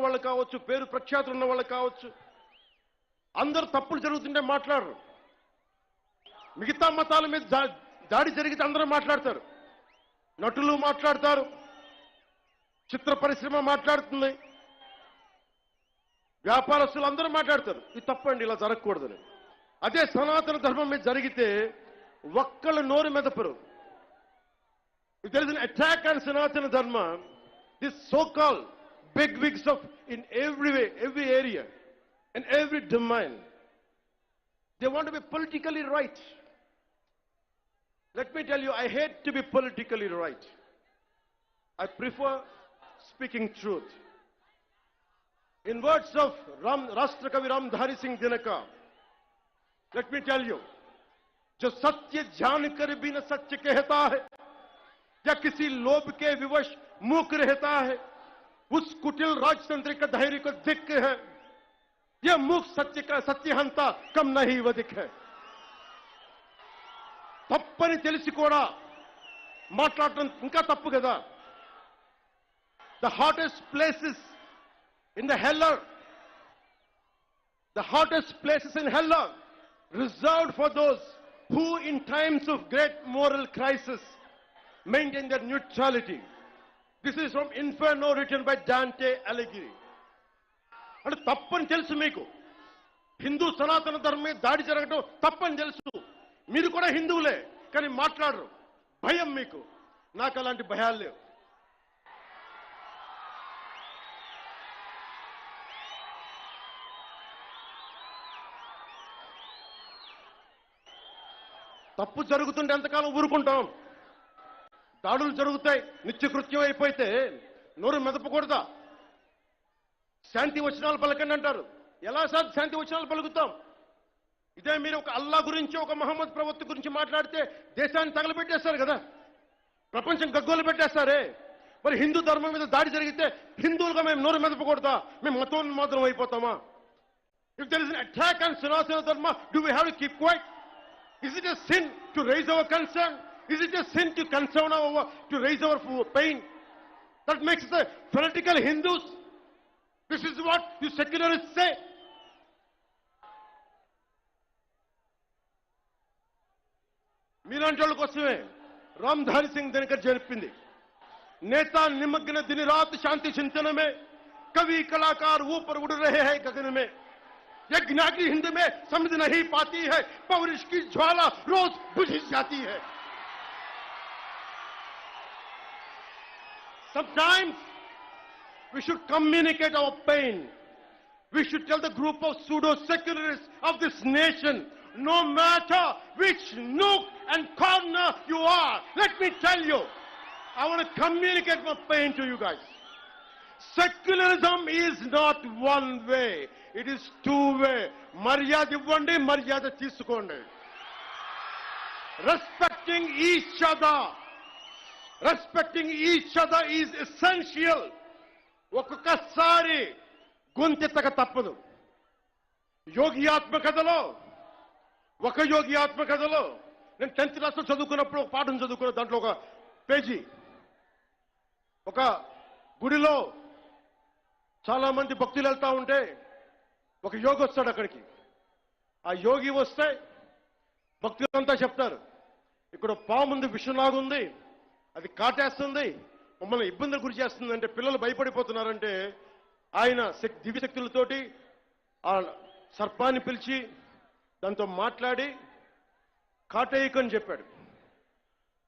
వాళ్ళు కావచ్చు పేరు ప్రఖ్యాతులు ఉన్న వాళ్ళు కావచ్చు అందరూ తప్పులు జరుగుతుంటే మాట్లాడరు. మిగతా మతాల మీద దాడి జరిగితే అందరూ మాట్లాడతారు. నటులు మాట్లాడతారు. చిత్ర పరిశ్రమ మాట్లాడుతుంది. వ్యాపారస్తులు అందరూ మాట్లాడతారు. ఇది తప్పండి ఇలా జరగకూడదని. అదే సనాతన ధర్మం మీద జరిగితే ఒక్కళ్ళ నోరు మెదపరు. If there is an attack on Sanatana Dharma, big wigs of in every way, every area, in every domain, they want to be politically right. Let me tell you, I hate to be politically right. I prefer speaking truth. In words of Ram, Rashtrakavi Ramdhari Singh Dinaka, let me tell you, जो सत्य जान कर भी न सत्य कहता है या किसी लोभ के विवश मूक रहता है उस कुटिल राजतंत्र का धैर्य को दिक्क है यह मूक सत्य का सत्यहंता कम नहीं वधिक है తప్పని తెలిసి కూడా మాట్లాడటం ఇంకా తప్పు కదా the hottest places in the hell the hottest places in hell reserved for those who in times of great moral crisis maintain their neutrality. this is from Inferno written by Dante Alagiri అంటే తప్పని తెలుసు మీకు. హిందూ సనాతన ధర్మం మీద దాడి జరగడం తప్పని తెలుసు. మీరు కూడా హిందువులే కానీ మాట్లాడరు. భయం మీకు. నాకు అలాంటి భయాలు లేవు. తప్పు జరుగుతుంటే ఎంతకాలం ఊరుకుంటాం? దాడులు జరుగుతాయి నిత్యకృత్యం అయిపోతే నోరు మెదపకూడదా? శాంతి వచనాలు పలకండి అంటారు. ఎలా సార్ శాంతి వచనాలు పలుకుతాం? ఇదే మీరు ఒక అల్లా గురించి ఒక మహమ్మద్ ప్రవక్త గురించి మాట్లాడితే దేశాన్ని తగలబెట్టేస్తారు కదా? ప్రపంచం గగ్గోలు పెట్టేస్తారే? మరి హిందూ ధర్మం మీద దాడి జరిగితే హిందువులుగా మేము నోరు మెదపకూడదా? మేము మతోన్మాదం అయిపోతామా? If there is attack and Sanatana Dharma do we have to keep quiet is it a sin to raise our concern Is it a sin to concern our, to raise our fu- pain? That makes us a fanatical Hindus. This is what you secularists say. మీలాంటి వాళ్ళ కోసమే రామ్ధారి సింగ్ దినకర్ జరిపింది नेता निमग्न दिन रात शांति चिंतन में कवि कलाकार ऊपर उड़ रहे हैं गगन में ये ज्ञाति हिंद में समझ नहीं पाती है पौरुष की ज्वाला रोज बुझ जाती है Sometimes we should communicate our pain. We should tell the group of pseudo-secularists of this nation, no matter which nook and corner you are, let me tell you, I want to communicate my pain to you guys. Secularism is not one way. It is two way. మర్యాద ఇవ్వండి మర్యాద తీసుకోండి respecting each other respecting each other is essential ఒక్కొక్కసారి గొంతెత్తక తప్పదు. యోగి ఆత్మకథలో ఒక యోగి ఆత్మకథలో నేను టెన్త్ క్లాస్లో చదువుకున్నప్పుడు ఒక పాఠం చదువుకున్న దాంట్లో ఒక పేజీ. ఒక గుడిలో చాలా మంది భక్తులు వెళ్తా ఉంటే ఒక యోగి వస్తాడు అక్కడికి. ఆ యోగి వస్తే భక్తులంతా చెప్తారు ఇక్కడ పాముంది ఉంది విషంలాగుంది అది కాటేస్తుంది మమ్మల్ని ఇబ్బందులు గురి చేస్తుంది అంటే పిల్లలు భయపడిపోతున్నారంటే ఆయన శక్తి దివ్యశక్తులతోటి ఆ సర్పాన్ని పిలిచి దాంతో మాట్లాడి కాటేయకని చెప్పాడు.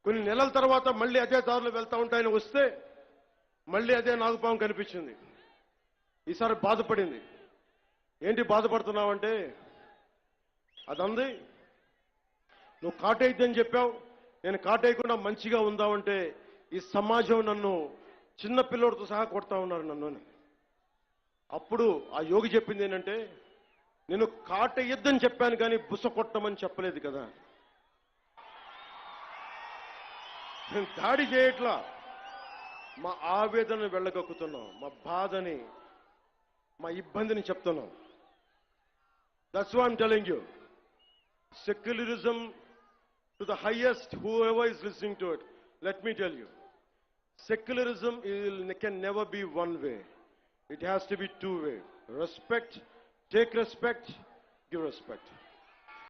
కొన్ని నెలల తర్వాత మళ్ళీ అదే దారిలో వెళ్తా ఉంటే ఆయన వస్తే మళ్ళీ అదే నాగుపాము కనిపించింది. ఈసారి బాధపడింది. ఏంటి బాధపడుతున్నావంటే అదంది నువ్వు కాటేయద్దని చెప్పావు నేను కాటేయకుండా మంచిగా ఉందామంటే ఈ సమాజం నన్ను చిన్న పిల్లోడితో సహా కొడతా ఉన్నారు నన్ను అని. అప్పుడు ఆ యోగి చెప్పింది ఏంటంటే నేను కాటేయొద్దని చెప్పాను కానీ బుస కొట్టమని చెప్పలేదు కదా నేను దాడి చేయట్లా మా ఆవేదనను వెళ్ళగక్కుతున్నాం మా బాధని మా ఇబ్బందిని చెప్తున్నాం that's why telling you secularism to the highest, whoever is listening to it, let me tell you, secularism is, can never be one way. It has to be two way. Respect, take respect, give respect.